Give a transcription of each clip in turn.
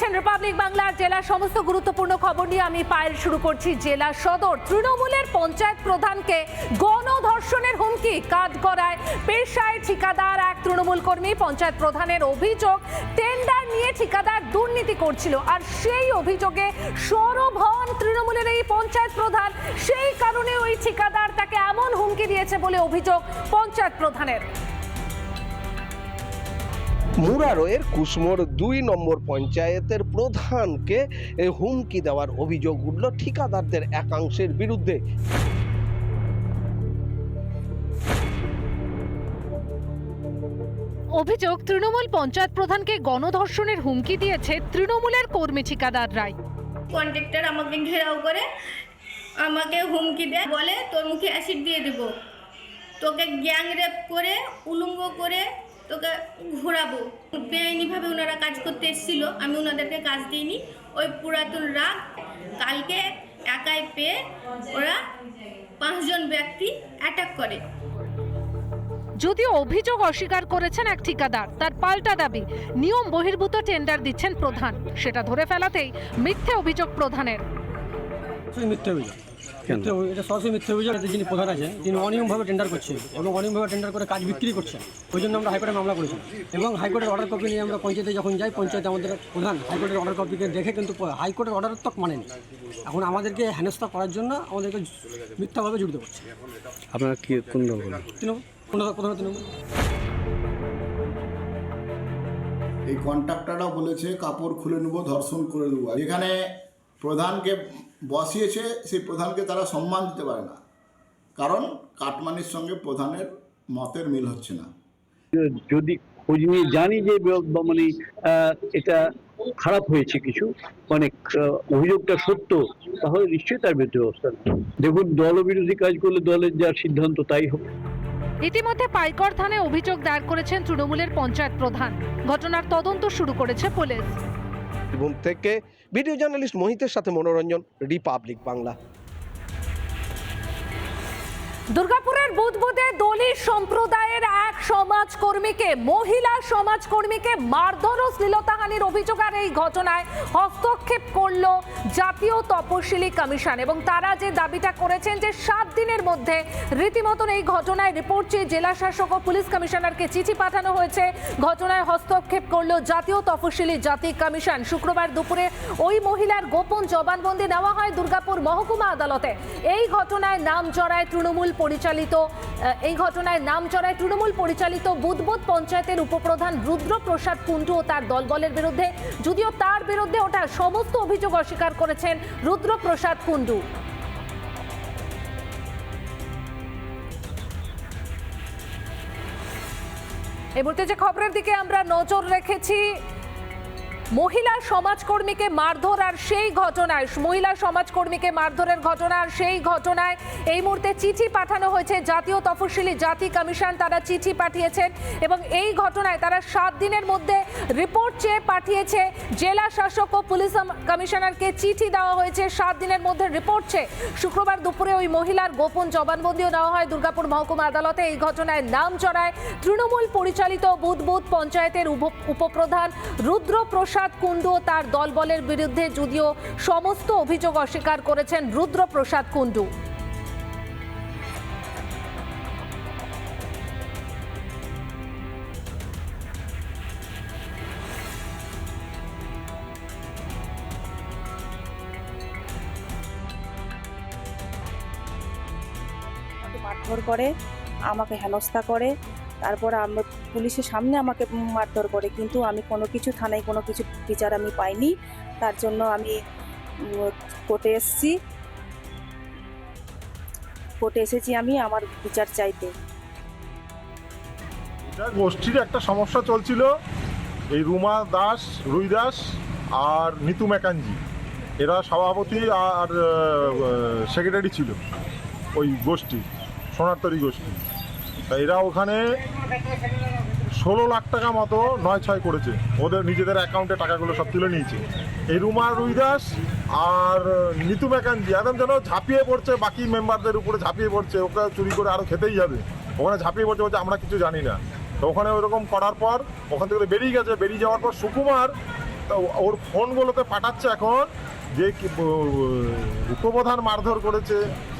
দেখছেন রিপাবলিক বাংলার জেলার সমস্ত গুরুত্বপূর্ণ খবর নিয়ে আমি পায়েল শুরু করছি জেলা সদর। তৃণমূলের পঞ্চায়েত প্রধানকে গণধর্ষণের হুমকি কাজ করায় পেশায় ঠিকাদার এক তৃণমূল কর্মী পঞ্চায়েত প্রধানের অভিযোগ টেন্ডার নিয়ে ঠিকাদার দুর্নীতি করছিল। আর সেই অভিযোগে সরব হন তৃণমূলের এই পঞ্চায়েত প্রধান। সেই কারণে ওই ঠিকাদার তাকে এমন হুমকি দিয়েছে বলে অভিযোগ পঞ্চায়েত প্রধানের। মুরারোয়ের কুসমোর দুই নম্বর পঞ্চায়েতের প্রধানকে এ, হুমকি দেওয়ার অভিযোগ উঠল ঠিকাদারদের একাংশের বিরুদ্ধে। অভিযোগ তৃণমূল পঞ্চায়েত প্রধানকে গণধর্ষণের হুমকি দিয়েছে তৃণমূলের কর্মী ঠিকাদাররাই। কন্ট্রাক্টর আমাকে ঘেরাও করে আমাকে হুমকি দেয় বলে তোর মুখে অ্যাসিড দিয়ে দেবো। তোকে গ্যাং রেপ করে উলঙ্গ করে তোকে ঘোরাবো। বেআইনিভাবে ওনারা কাজ করতে এসেছিল, আমি ওনাদেরকে কাজ দিইনি। ওই পুরাতন রাগ কালকে একাই পেয়ে ওরা পাঁচজন ব্যক্তি অ্যাটাক করে। যদিও অভিযোগ অস্বীকার করেছেন এক ঠিকাদার, তার পাল্টা দাবি, নিয়ম বহির্ভূত টেন্ডার দিচ্ছেন প্রধান। সেটা ধরে ফেলাতেই মিথ্যে অভিযোগ প্রধানের। সরাসরি মিথ্যে অভিযোগ। মিথ্যে এটা সরাসরি মিথ্যে অভিযোগ এতে যিনি প্রধান আছেন তিনি অনিয়মভাবে টেন্ডার করছেন এবং অনিয়মভাবে টেন্ডার করে কাজ বিক্রি করছেন। ওই জন্য আমরা হাইকোর্টে মামলা করেছি। এবং হাইকোর্টের অর্ডার কপি নিয়ে আমরা পঞ্চায়েতে যখন যাই পঞ্চায়েত আমাদের প্রধান হাইকোর্টের অর্ডার কপিকে দেখে কিন্তু হাইকোর্টের অর্ডার তক মানেনি। এখন আমাদেরকে হেনস্থা করার জন্য আমাদেরকে মিথ্যাভাবে জড়িত করছে। আপনারা কি কোন দল তৃণমূল প্রধান প্রধান তৃণমূল? এই কন্ট্রাক্টররা বলেছে কাপড় খুলে নেব ধর্ষণ করে দেবো এখানে প্রধানকে বসিয়েছে সেই প্রধানকে তারা সম্মান দিতে পারে না। কারণ কাটমানির সঙ্গে প্রধানের মতের মিল হচ্ছে না। যদি খোঁজ নিয়ে জানি যে মানে আহ, এটা খারাপ হয়েছে কিছু মানে অভিযোগটা সত্য তাহলে নিশ্চয়ই তার বিরুদ্ধে ব্যবস্থা। দেখুন দলবিরোধী কাজ করলে দলের যা সিদ্ধান্ত তাই হবে ইতিমধ্যে পাইকর থানায় অভিযোগ দায়ের করেছেন তৃণমূলের পঞ্চায়েত প্রধান। ঘটনার তদন্ত শুরু করেছে পুলিশ। বীরভূম থেকে ভিডিও জার্নালিস্ট মোহিতের সাথে মনোরঞ্জন রিপাবলিক বাংলা। দুর্গাপুরের বুধবুদে দলিত সম্প্রদায়ের এক সমাজকর্মীকে, মহিলা সমাজকর্মীকে মারধর ও শ্লীলতাহানির অভিযোগ আর এই ঘটনায় হস্তক্ষেপ করল জাতীয় তপশিলি কমিশন এবং তারা যে দাবিটা করেছেন যে সাত দিনের মধ্যে রীতিমতন এই ঘটনায় রিপোর্ট চেয়ে জেলা শাসক ও পুলিশ কমিশনারকে চিঠি পাঠানো হয়েছে। ঘটনায় হস্তক্ষেপ করল জাতীয় তপশিলি জাতি কমিশন। শুক্রবার দুপুরে ওই মহিলার গোপন জবানবন্দি নেওয়া হয় দুর্গাপুর মহকুমা আদালতে। এই ঘটনায় নাম জড়ায় তৃণমূল পরিচালিত এই ঘটনায় নাম জড়ায় তৃণমূল পরিচালিত বুধবুধ পঞ্চায়েতের উপপ্রধান রুদ্রপ্রসাদ কুণ্ডু ও তার দলবলের বিরুদ্ধে, যদিও তার বিরুদ্ধে ওটা সমস্ত অভিযোগ অস্বীকার করেছেন রুদ্রপ্রসাদ কুণ্ডু। এই মুহূর্তে যে খবরের দিকে আমরা নজর রেখেছি মহিলা সমাজকর্মীকে মারধর আর সেই ঘটনায়, মহিলা সমাজকর্মীকে মারধরের ঘটনা আর সেই ঘটনায় এই মুহূর্তে চিঠি পাঠানো হয়েছে। জাতীয় তফসিলি জাতি কমিশন তারা চিঠি পাঠিয়েছেন এবং এই ঘটনায় তারা সাত দিনের মধ্যে রিপোর্ট চেয়ে পাঠিয়েছে। জেলা শাসক ও পুলিশ কমিশনারকে চিঠি দেওয়া হয়েছে। সাত দিনের মধ্যে রিপোর্ট চেয়ে শুক্রবার দুপুরে ওই মহিলার গোপন জবানবন্দিও নেওয়া হয়। দুর্গাপুর মহকুমা আদালতে এই ঘটনায় নাম চড়ায় তৃণমূল পরিচালিত বুধবুধ পঞ্চায়েতের উপ- উপপ্রধান রুদ্র প্রসাদ কুণ্ডু ও তার দলবলের বিরুদ্ধে যদিও সমস্ত অভিযোগ অস্বীকার করেছেন রুদ্র প্রসাদ কুণ্ডু মারধর করে, আমাকে হেনস্থা করে তারপর আমরা পুলিশের সামনে আমাকে মারধর করে, কিন্তু আমি কোনো কিছু থানায় কোনো কিছু বিচার আমি পাইনি। তার জন্য আমি কোর্টে এসেছি। কোর্টে এসেছি আমি আমার বিচার চাইতে। গোষ্ঠীর একটা সমস্যা চলছিল। এই রুমা দাস, রুই দাস আর নিতু ম্যাকাঞ্জি। এরা সভাপতি আর সেক্রেটারি ছিল। ওই গোষ্ঠী, সোনারতরি গোষ্ঠী। এরা ওখানে ষোলো লাখ টাকা মতো নয় ছয় করেছে। ওদের নিজেদের অ্যাকাউন্টে টাকাগুলো সব তুলে নিয়েছে। এই রুমা রুইদাস আর নিতু ম্যাকাঞ্জি একদম যেন ঝাঁপিয়ে পড়ছে, বাকি মেম্বারদের উপরে ঝাঁপিয়ে পড়ছে, ওকে চুরি করে আরও খেতেই যাবে ওখানে ঝাঁপিয়ে পড়ছে বলছে, আমরা কিছু জানি না। তো ওখানে ওরকম করার পর, ওখান থেকে বেরিয়ে গেছে। বেরিয়ে যাওয়ার পর সুকুমার ওর ফোনগুলোতে পাঠাচ্ছে এখন যে উপপ্রধান মারধর করেছে।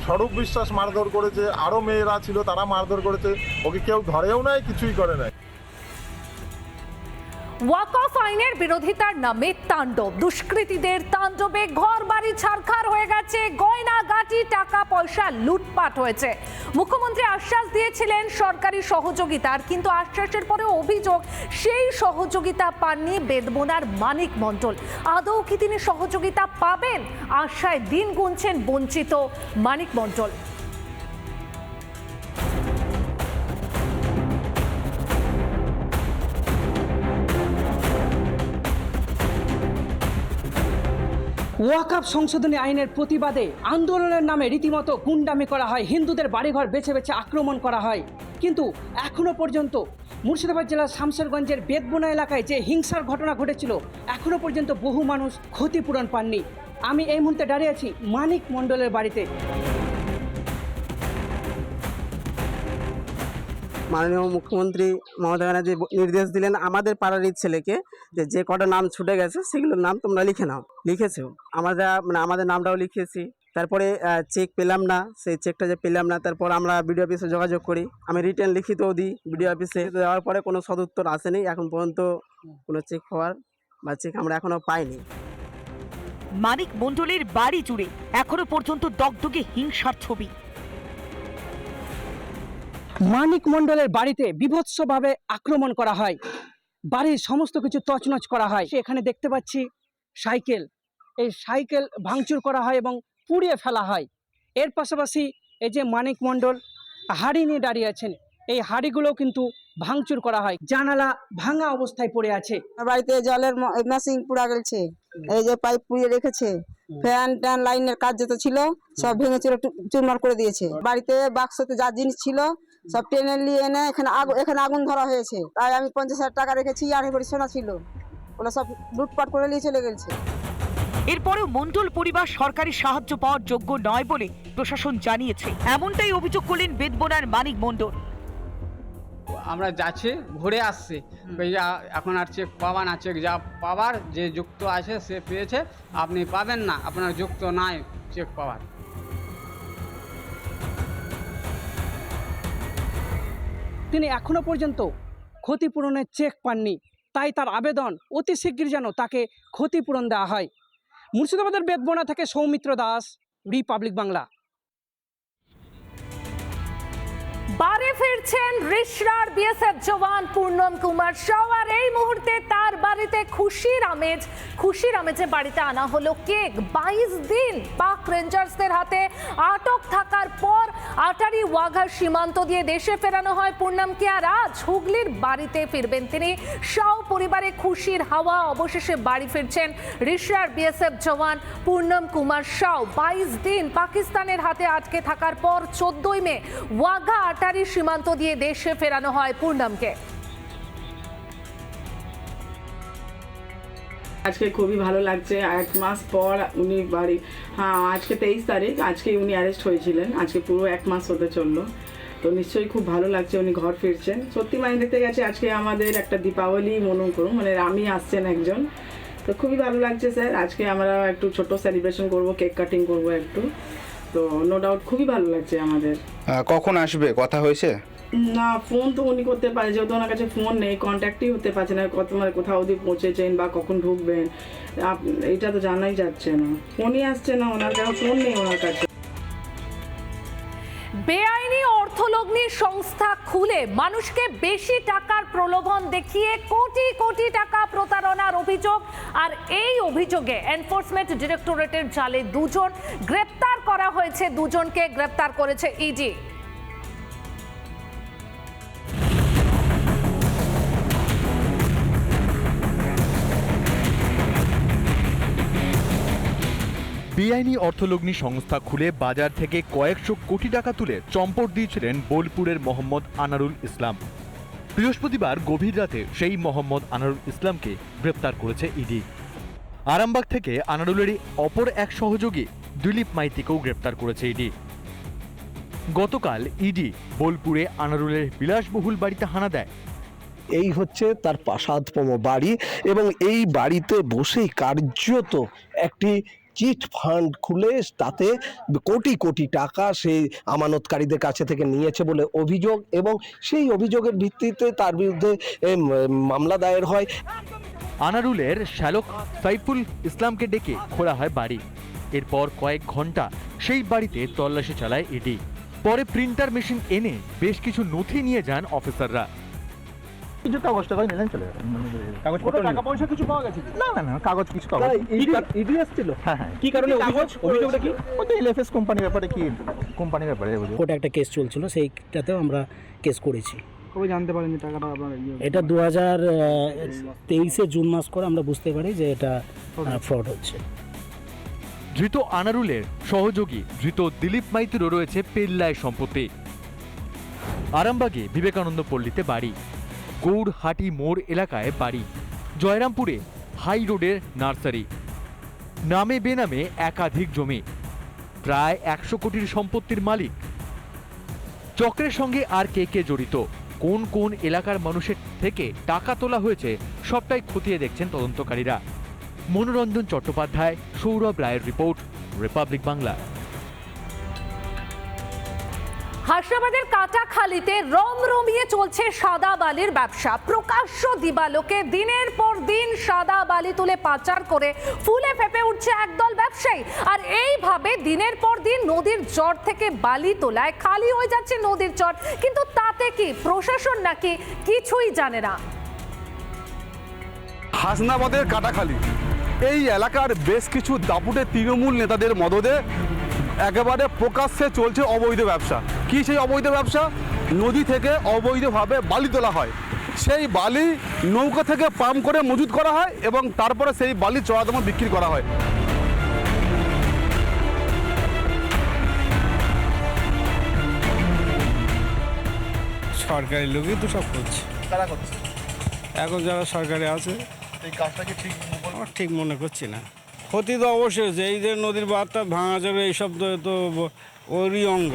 স্বরূপ বিশ্বাস মারধর করেছে আরও মেয়েরা ছিল, তারা মারধর করেছে, ওকে কেউ ধরেও নাই, কিছুই করে নাই। ওয়াকফ আইনের বিরোধিতার নামে তাণ্ডব। দুষ্কৃতীদের তাণ্ডবে ঘর বাড়ি ছারখার হয়ে গেছে, গয়না গাটি টাকা, পয়সা, লুটপাট হয়েছে। মুখ্যমন্ত্রী আশ্বাস দিয়েছিলেন সরকারি সহযোগিতার, কিন্তু আশ্বাসের পরে অভিযোগ, সেই সহযোগিতা পাননি বেদবোনার মানিক মণ্ডল। আদৌ কি তিনি সহযোগিতা পাবেন? আশায় দিন গুনছেন বঞ্চিত মানিক মণ্ডল। ওয়াকাপ সংশোধনী আইনের প্রতিবাদে আন্দোলনের নামে রীতিমতো গুন্ডামি করা হয়, হিন্দুদের বাড়িঘর বেছে বেছে আক্রমণ করা হয়। কিন্তু এখনও পর্যন্ত মুর্শিদাবাদ জেলার শামসেরগঞ্জের বেদবোনা এলাকায় যে হিংসার ঘটনা ঘটেছিল এখনও পর্যন্ত বহু মানুষ ক্ষতিপূরণ পাননি। আমি এই মুহূর্তে দাঁড়িয়ে আছি মানিক মণ্ডলের বাড়িতে। মাননীয় মুখ্যমন্ত্রী মমতা ব্যানার্জি নির্দেশ দিলেন আমাদের পাড়ারই ছেলেকে যে যে কটা নাম ছুটে গেছে সেগুলোর নাম তোমরা লিখে নাও লিখেছেও আমরা মানে আমাদের নামটাও লিখেছি। তারপরে চেক পেলাম না, সেই চেকটা যে পেলাম না, তারপর আমরা বিডিও অফিসে যোগাযোগ করি। আমি রিটার্ন লিখিতও দিই বিডিও অফিসে দেওয়ার পরে কোনো সদুত্তর আসেনি, এখন পর্যন্ত কোনো চেক হওয়ার বা চেক আমরা এখনও পাইনি। মানিক মণ্ডলের বাড়ি জুড়ে এখনও পর্যন্ত দগদগে হিংসার ছবি। মানিক মণ্ডলের বাড়িতে বিভৎসভাবে আক্রমণ করা হয়। বাড়ির সমস্ত কিছু তছনছ করা হয়। এখানে দেখতে পাচ্ছি সাইকেল। এই সাইকেল ভাঙচুর করা হয় এবং পুড়িয়ে ফেলা হয়। এর পাশাপাশি এই যে মানিক মণ্ডল, হাড়ি নিয়ে দাঁড়িয়ে আছেন। এই হাড়িগুলো কিন্তু ভাঙচুর করা হয়। জানালা ভাঙা অবস্থায় পড়ে আছে। বাড়িতে জলের মেশিন পুড়া গেছে। এই যে পাইপ পুড়িয়ে রেখেছে। ফ্যান ট্যান লাইনের কাজ যত ছিল, সব ভেঙে চুরমার করে দিয়েছে। বাড়িতে বাক্সতে যা জিনিস ছিল সব টেনে নিয়ে এনে এখানে আগুন এখানে আগুন ধরা হয়েছে। তাই আমি পঞ্চাশ হাজার টাকা রেখেছি আর এবারে সোনা ছিল। ওগুলো সব লুটপাট করে নিয়ে চলে গেছে। এরপরেও মণ্ডল পরিবার সরকারি সাহায্য পাওয়ার যোগ্য নয় বলে প্রশাসন জানিয়েছে। এমনটাই অভিযোগ করলেন বেদবোনার মানিক মণ্ডল আমরা যাচ্ছি ঘুরে আসছি। এখন আর চেক পাওয়া না চেক যা পাবার যে যুক্ত আছে সে পেয়েছে। আপনি পাবেন না আপনার যুক্ত নাই চেক পাওয়ার। তিনি এখনও পর্যন্ত ক্ষতিপূরণের চেক পাননি। তাই তার আবেদন অতি শীঘ্রই যেন তাকে ক্ষতিপূরণ দেওয়া হয়। মুর্শিদাবাদের বেদবোনা থেকে সৌমিত্র দাস, রিপাবলিক বাংলা। বাড়ি ফিরছেন রিশরার বিএসএফ জওয়ান পূর্ণম কুমার সাউ, আর এই মুহূর্তে তার বাড়িতে খুশির আমেজ, খুশির আমেজে বাড়িতে আনা হলো কেক। বাইশ দিন পাক রেঞ্জার্সদের হাতে আটক থাকার পর আটারি ওয়াঘা সীমান্ত দিয়ে দেশে ফেরানো হয় পূর্ণমকে, আর আজ হুগলির বাড়িতে ফিরবেন তিনি। সাউ পরিবারে খুশির হাওয়া, অবশেষে বাড়ি ফিরছেন রিশরার বিএসএফ জওয়ান পূর্ণম কুমার সাউ। বাইশ দিন পাকিস্তানের হাতে আটকে থাকার পর চোদ্দই মে ওয়াঘা আটারি সীমান্ত দিয়ে দেশে ফেরানো হয় পূর্ণমকে আজকে খুবই ভালো লাগছে। এক মাস পর উনি বাড়ি হ্যাঁ আজকে তেইশ তারিখ আজকে উনি অ্যারেস্ট হয়েছিলেন। আজকে পুরো এক মাস হতে চলল। তো নিশ্চয়ই খুব ভালো লাগছে উনি ঘর ফিরছেন। সত্যি মানে দেখতে গেছে, আজকে আমাদের একটা দীপাবলি মনে করুন মানে রামি আসছেন একজন। তো খুবই ভালো লাগছে স্যার। আজকে আমরা একটু ছোট সেলিব্রেশন করব কেক কাটিং করব একটু। তো নো ডাউট খুবই ভালো লাগছে আমাদের। কখন আসবে? কথা হয়েছে? না ফোন তো উনি করতে পারে যেহেতু ওনার কাছে ফোন নেই কন্ট্যাক্টই হতে পারছে না কত মানে কোথাও অবধি পৌঁছেছেন বা কখন ঢুকবেন আপ- এটা তো জানাই যাচ্ছে না। ফোনই আসছে না ওনার কাছে ফোন নেই ওনার কাছে। বেআইনি অর্থলগ্নি সংস্থা খুলে মানুষকে বেশি টাকার প্রলোভন দেখিয়ে কোটি কোটি টাকা প্রতারণার অভিযোগ। আর এই অভিযোগে এনফোর্সমেন্ট ডিরেক্টরেটের জালে দুজন। গ্রেপ্তার করা হয়েছে দুজনকে। গ্রেপ্তার করেছে ইডি। বেআইনি অর্থলগ্নি সংস্থা খুলে বাজার থেকে কয়েকশো কোটি টাকা তুলে চম্পট দিয়েছিলেন বোলপুরের মোহাম্মদ আনারুল ইসলাম। বৃহস্পতিবার গভীর রাতে সেই মোহাম্মদ আনারুল ইসলামকে গ্রেপ্তার করেছে ইডি। আরামবাগ থেকে আনারুলেরই অপর এক সহযোগী দিলীপ মাইতিকেও গ্রেপ্তার করেছে ইডি। গতকাল ইডি বোলপুরে আনারুলের বিলাসবহুল বাড়িতে হানা দেয়। এই হচ্ছে তার প্রাসাদপম বাড়ি এবং এই বাড়িতে বসেই কার্যত একটি চিট ফান্ড খুলে তাতে কোটি কোটি টাকা সেই আমানতকারীদের কাছে থেকে নিয়েছে বলে অভিযোগ এবং সেই অভিযোগের ভিত্তিতে তার বিরুদ্ধে মামলা দায়ের হয়। আনারুলের শ্যালক সাইফুল ইসলামকে ডেকে খোলা হয় বাড়ি। এরপর কয়েক ঘণ্টা সেই বাড়িতে তল্লাশি চালায় ইডি। পরে প্রিন্টার মেশিন এনে বেশ কিছু নথি নিয়ে যান অফিসাররা। কিছু কাগজ টাগজ নিলেন চলে কাগজ টাকা পয়সা কিছু পাওয়া গেছে না না না কাগজ কিছু কাগজ ইডি আসছিল হ্যাঁ হ্যাঁ। কি কারণে অভিযোগ? অভিযোগটা কি? ওই তো এলএফএস কোম্পানির ব্যাপারে কি? কোম্পানির ব্যাপারে কোর্টে একটা কেস চলছিল সেইটাতেও আমরা কেস করেছি। কবে জানতে পারেন যে টাকাটা আপনার ইয়ে এটা দু হাজার তেইশে জুন মাস করে আমরা বুঝতে পারি যে এটা ফ্রড হচ্ছে। ধৃত আনারুলের সহযোগী ধৃত দিলীপ মাইতিরও রয়েছে পেল্লায় সম্পত্তি। আরামবাগে বিবেকানন্দ পল্লীতে বাড়ি। গৌড়হাটি মোড় এলাকায় বাড়ি। জয়রামপুরে হাই রোডের নার্সারি। নামে বেনামে একাধিক জমি। প্রায় একশো কোটির সম্পত্তির মালিক। চক্রের সঙ্গে আর কে কে জড়িত? কোন কোন এলাকার মানুষের থেকে টাকা তোলা হয়েছে, সবটাই খতিয়ে দেখছেন তদন্তকারীরা। মনোরঞ্জন চট্টোপাধ্যায়, সৌরভ রায়ের রিপোর্ট, রিপাবলিক বাংলা। হাসনাবাদের কাটাখালিতে রমরমিয়ে চলছে সাদা বালির ব্যবসা। প্রকাশ্য দিবালোকে দিনের পর দিন সাদা বালি তুলে পাচার করে ফুলে ফেপে উঠছে একদল ব্যবসায়ী। আর এইভাবে দিনের পর দিন নদীর চর থেকে বালি তোলায় খালি হয়ে যাচ্ছে নদীর চর কিন্তু তাতে কি প্রশাসন নাকি কিছুই জানে না? হাসনাবাদের কাটাখালি। এই এলাকার বেশ কিছু দাপুটে তৃণমূল নেতাদের মদদে একেবারে প্রকাশ্যে চলছে অবৈধ ব্যবসা। কি সেই অবৈধ ব্যবসা? নদী থেকে অবৈধভাবে বালি তোলা হয়। সেই বালি নৌকা থেকে পাম্প করে মজুত করা হয় এবং তারপরে সেই বালি চড়া দামে বিক্রি করা হয়। সরকারি লোকই তো সব করছে। তারা করছে? এখন যারা সরকারি আছে এই কাজটা কি ঠিক ঠিক মনে করছি না। ক্ষতি তো অবশ্যই হচ্ছে এই যে নদীর বাঁধটা ভাঙা যাবে এইসব তো ওরই অঙ্গ।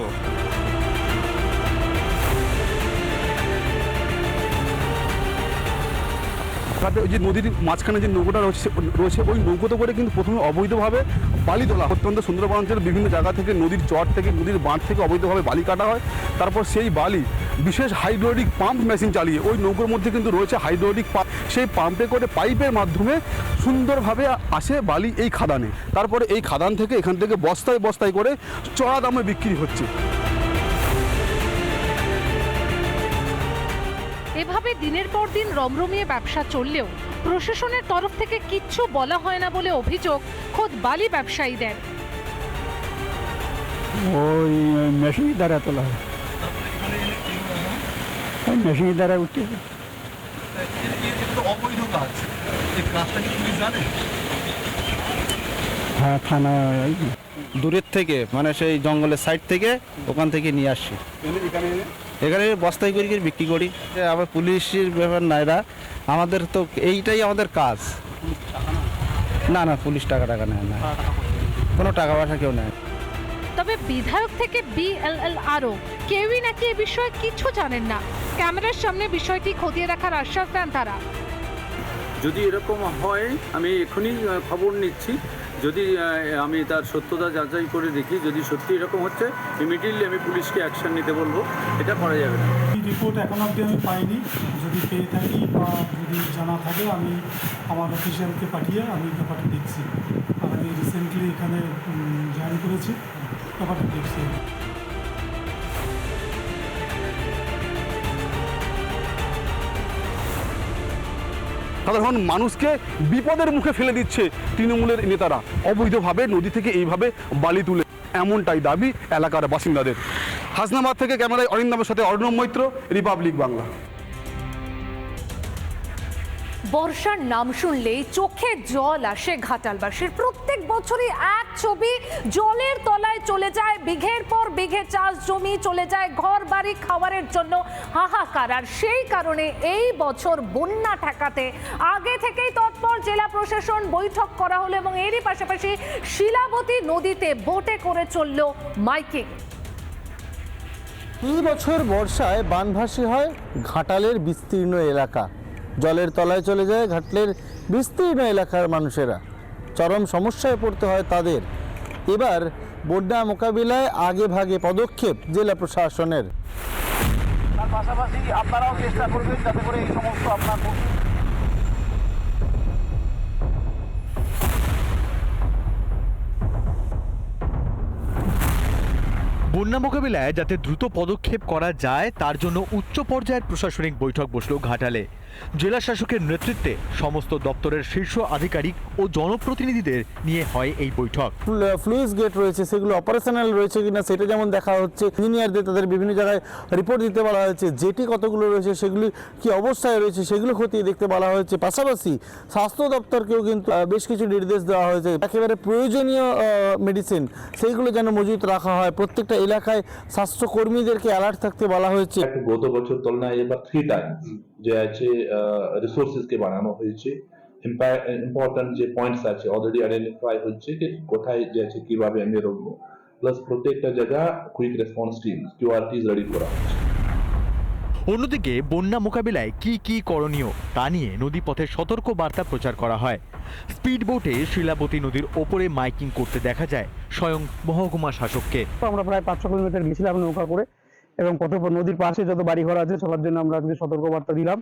তাতে ওই যে নদীর মাঝখানে যে নৌকোটা রয়েছে রয়েছে, ওই নৌকোতে করে কিন্তু প্রথমে অবৈধভাবে বালি তোলা অত্যন্ত সুন্দরবন অঞ্চলের বিভিন্ন জায়গা থেকে নদীর চর থেকে, নদীর বাঁধ থেকে অবৈধভাবে বালি কাটা হয়। তারপর সেই বালি বিশেষ হাইড্রোলিক পাম্প মেশিন চালিয়ে ওই নৌকোর মধ্যে কিন্তু রয়েছে হাইড্রোলিক পাম্প। সেই পাম্পে করে পাইপের মাধ্যমে সুন্দরভাবে আসে বালি এই খাদানে। তারপরে এই খাদান থেকে এখান থেকে বস্তায় বস্তায় করে চড়া দামে বিক্রি হচ্ছে। এভাবে দিনের পর দিন রমরমিয়ে ব্যবসা চললেও প্রশাসনের তরফ থেকে কিচ্ছু বলা হয় না বলে অভিযোগ খোদ বালি ব্যবসায়ীদের। ওই মেশিনের দ্বারা তোলা হয়। ওই মেশিনের দ্বারা উঠতে অবৈধ কাজ এই কাজটা কি পুলিশ জানে হ্যাঁ থানা দূরের থেকে মানে সেই জঙ্গলের সাইড থেকে ওখান থেকে নিয়ে আসছি। এখানে বস্তায় করে করে বিক্রি করি। আবার পুলিশের ব্যাপার না এরা আমাদের তো এইটাই আমাদের কাজ। না না পুলিশ টাকা টাকা নেয় না। কোনো টাকা পয়সা কেউ নেয় তবে বিধায়ক থেকে বিএলএল আরও কেউই নাকি এ বিষয়ে কিছু জানেন না। ক্যামেরার সামনে বিষয়টি খতিয়ে দেখার আশ্বাস দেন তারা। যদি এরকম হয় আমি এখনই খবর নিচ্ছি। যদি আমি তার সত্যতা যাচাই করে দেখি, যদি সত্যি এরকম হচ্ছে ইমিডিয়েটলি আমি পুলিশকে অ্যাকশন নিতে বলব। এটা করা যাবে না। রিপোর্ট এখন অবধি আমি পাইনি। যদি পেয়ে থাকি বা যদি জানা থাকে, আমি আমার অফিসিয়ালকে পাঠিয়ে আমি ব্যাপারটা দেখছি। আর আমি রিসেন্টলি এখানে জয়েন করেছি। ব্যাপারটা দেখছি। সাধারণ মানুষকে বিপদের মুখে ফেলে দিচ্ছে তৃণমূলের নেতারা। অবৈধভাবে নদী থেকে এইভাবে বালি তুলে, এমনটাই দাবি এলাকার বাসিন্দাদের। হাসনাবাদ থেকে ক্যামেরায় অরিন্দমের সাথে অর্ণব মৈত্র, রিপাবলিক বাংলা। বর্ষার নাম শুনলেই চোখে জল আসে ঘাটালবাসীর প্রত্যেক বছরই ছবি জলের তলায় চলে যায়, বিঘের পর বিঘে চাষ জমি চলে যায়, ঘর, বাড়ি খাবারের জন্য হাহাকার। আর সেই কারণে এই বছর বন্যা ঠেকাতে আগে থেকেই তৎপর জেলা প্রশাসন বৈঠক করা হলো এবং এরই পাশাপাশি শিলাবতী নদীতে বোটে করে চলল মাইকিং। এই বছর বর্ষায় বানভাসী হয় ঘাটালের বিস্তীর্ণ এলাকা। জলের তলায় চলে যায় ঘাটলের বিস্তীর্ণ এলাকার মানুষেরা। চরম সমস্যায় পড়তে হয় তাদের। এবার বন্যা মোকাবিলায় আগে ভাগে পদক্ষেপ জেলা প্রশাসনের। তার পাশাপাশি আপনারাও চেষ্টা করবেন যাতে করে এই সমস্ত আপনার বন্যা মোকাবিলায় যাতে দ্রুত পদক্ষেপ করা যায় তার জন্য উচ্চ পর্যায়ের প্রশাসনিক বৈঠক বসল ঘাটালে। জেলা শাসকের নেতৃত্বে সমস্ত দপ্তরের শীর্ষ আধিকারিক ও জনপ্রতিনিধিদের নিয়ে হয় এই বৈঠক। ফ্লুইস গেট রয়েছে সেগুলো অপারেশনাল রয়েছে কিনা সেটা যেমন দেখা হচ্ছে ইঞ্জিনিয়ারদের তাদের বিভিন্ন জায়গায় রিপোর্ট দিতে বলা হয়েছে যেটি কতগুলো রয়েছে সেগুলি কি অবস্থায় রয়েছে সেগুলো খতিয়ে দেখতে বলা হয়েছে। পাশাপাশি স্বাস্থ্য দপ্তরকেও কিন্তু বেশ কিছু নির্দেশ দেওয়া হয়েছে। একেবারে প্রয়োজনীয় মেডিসিন সেইগুলো যেন মজুত রাখা হয়। প্রত্যেকটা এলাকায় স্বাস্থ্যকর্মীদেরকে অ্যালার্ট থাকতে বলা হয়েছে। গত বছর তুলনায় এবার থ্রি টাইমস যে আছে রিসোর্সেসকে বাড়ানো হয়েছে। ইম্পর্টেন্ট যে পয়েন্টস আছে অলরেডি আইডেন্টিফাই হচ্ছে যে কোথায় যে আছে কীভাবে আমি রোগবো প্লাস প্রত্যেকটা জায়গা quick response team QRTs ready করা হচ্ছে। অন্যদিকে বন্যা মোকাবিলায় কি কি করণীয় তা নিয়ে নদীপথে সতর্ক বার্তা প্রচার করা হয়। স্পিড বোটে শিলাবতী নদীর ওপরে মাইকিং করতে দেখা যায় স্বয়ং মহকুমা শাসককে। আমরা প্রায় পাঁচশো কিলোমিটার গেছিলাম নৌকা করে এবং পথে নদীর পাশে যত বাড়িঘর আছে, সবার জন্য আমরা আজকে সতর্কবার্তা দিলাম।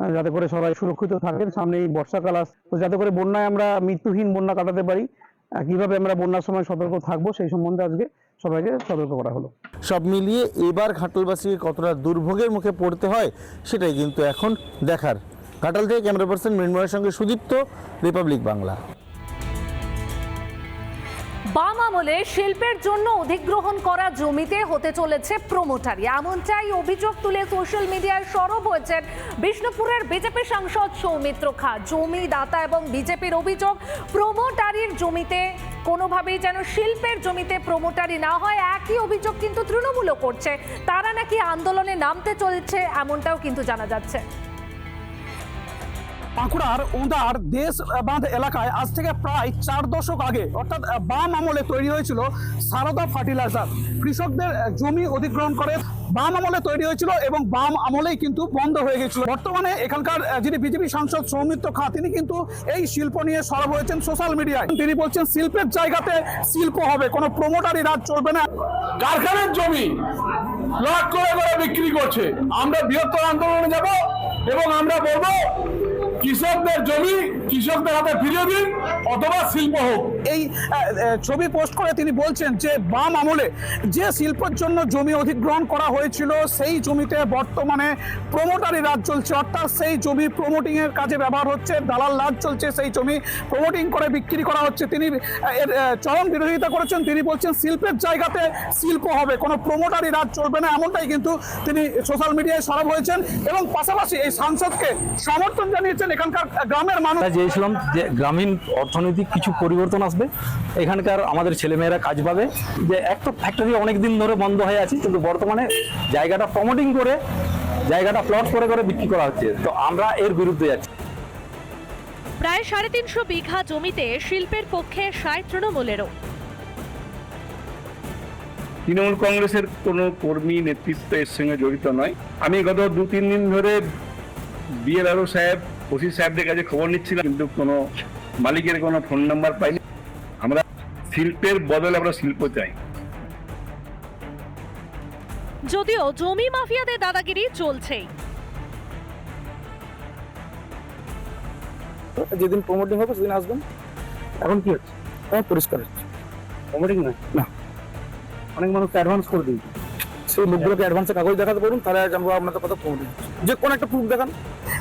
যাতে করে সবাই সুরক্ষিত থাকেন। সামনে এই বর্ষাকাল আস, তো যাতে করে বন্যায় আমরা মৃত্যুহীন বন্যা কাটাতে পারি। কীভাবে আমরা বন্যার সময় সতর্ক থাকব, সেই সম্বন্ধে আজকে সবাইকে সতর্ক করা হলো। সব মিলিয়ে এবার ঘাটালবাসীকে কতটা দুর্ভোগের মুখে পড়তে হয়, সেটাই কিন্তু এখন দেখার। ঘাটাল থেকে ক্যামেরা পার্সন মৃন্ময়ের সঙ্গে সুদীপ্ত, রিপাবলিক বাংলা। বাম আমলে শিল্পের জন্য অধিগ্রহণ করা জমিতে হতে চলেছে প্রমোটারি এমনটাই অভিযোগ তুলে সোশ্যাল মিডিয়ায় সরব হয়েছেন বিষ্ণুপুরের বিজেপি সাংসদ সৌমিত্র খা। জমি দাতা এবং বিজেপির অভিযোগ প্রমোটারির জমিতে কোনোভাবেই যেন শিল্পের জমিতে প্রমোটারি না হয়, একই অভিযোগ কিন্তু তৃণমূলও করছে। তারা নাকি আন্দোলনে নামতে চলছে, এমনটাও কিন্তু জানা যাচ্ছে। বাঁকুড়ার উদার দেশ বাঁধ এলাকায় আজ থেকে প্রায় চার দশক আগে, অর্থাৎ বাম আমলে তৈরি হয়েছিল সারদা ফার্টিলাইজার। কৃষকদের জমি অধিগ্রহণ করে বাম আমলে তৈরি হয়েছিল এবং বাম আমলেই কিন্তু বন্ধ হয়ে গেছিল। বর্তমানে এখানকার যিনি বিজেপি সাংসদ সৌমিত্র খা, তিনি কিন্তু এই শিল্প নিয়ে সরব হয়েছেন সোশ্যাল মিডিয়ায়। তিনি বলছেন, শিল্পের জায়গাতে শিল্প হবে, কোনো প্রমোটারি রাজ চলবে না। কারখানার জমি লাখ করে করে বিক্রি করছে। আমরা বৃহত্তর আন্দোলনে যাব এবং আমরা বলব কৃষকদের জমি কৃষকদের হাতে ফিরিয়ে দিন অথবা শিল্প হোক। এই ছবি পোস্ট করে তিনি বলছেন যে, বাম আমলে যে শিল্পের জন্য জমি অধিগ্রহণ করা হয়েছিল, সেই জমিতে বর্তমানে প্রমোটারি রাজ চলছে। অর্থাৎ সেই জমি প্রমোটিং এর কাজে ব্যবহার হচ্ছে, দালাল রাজ চলছে, সেই জমি প্রমোটিং করে বিক্রি করা হচ্ছে। তিনি এর চরম বিরোধিতা করেছেন। তিনি বলছেন, শিল্পের জায়গাতে শিল্প হবে, কোনো প্রমোটারি রাজ চলবে না। এমনটাই কিন্তু তিনি সোশ্যাল মিডিয়ায় সরব হয়েছেন এবং পাশাপাশি এই সাংসদকে সমর্থন জানিয়েছেন এখানকার গ্রামের মানুষ। চেয়েছিলাম যে গ্রামীণ অর্থনৈতিক কিছু পরিবর্তন আসবে। এখানকার আমাদের ছেলেমেয়েরা কাজ পাবে। যে এক তো ফ্যাক্টরি অনেক দিন ধরে বন্ধ হয়ে আছে কিন্তু বর্তমানে জায়গাটা প্রমোটিং করে জায়গাটা প্লট করে করে বিক্রি করা হচ্ছে। তো আমরা এর বিরুদ্ধে যাচ্ছি প্রায় সাড়ে তিনশো বিঘা জমিতে শিল্পের পক্ষে সায় তৃণমূলেরও। তৃণমূল কংগ্রেসের কোনো কর্মী নেতৃত্ব এর সঙ্গে জড়িত নয়। আমি গত দু তিন দিন ধরে বিএলআরও সাহেব ওসি সাহেবদের কাছে খবর নিচ্ছিলাম কিন্তু কোনো মালিকের কোনো ফোন নাম্বার পাইনি। আমরা শিল্পের বদলে আমরা শিল্প চাই। যদিও জমি মাফিয়াদের দাদাগিরি চলছেই। যেদিন প্রমোটিং হবে সেদিন আসবেন। এখন কি হচ্ছে? হ্যাঁ পরিষ্কার হচ্ছে। প্রমোটিং না না। অনেক মানুষ অ্যাডভান্স করে দিই সেই লোকগুলোকে অ্যাডভান্সে কাগজ দেখাতে পারুন তাহলে জানব আপনাদের কথা প্রমোটিং যে কোনো একটা প্রুফ দেখান।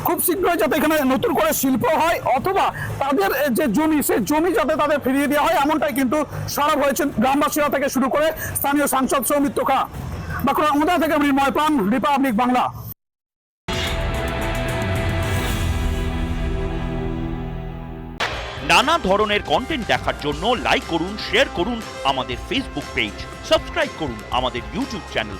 খুব শীঘ্রই যাতে এখানে নতুন করে শিল্প হয় অথবা তাদের যে জমি, সেই জমি যাতে তাদের ফিরিয়ে দেওয়া হয়, এমনটাই কিন্তু সরব হয়েছেন গ্রামবাসীরা থেকে শুরু করে স্থানীয় সাংসদ সৌমিত্র খা। বাঁকুড়া উদা থেকে মৃন্ময় পান, রিপাবলিক বাংলা। নানা ধরনের কন্টেন্ট দেখার জন্য লাইক করুন শেয়ার করুন আমাদের ফেসবুক পেজ সাবস্ক্রাইব করুন আমাদের ইউটিউব চ্যানেল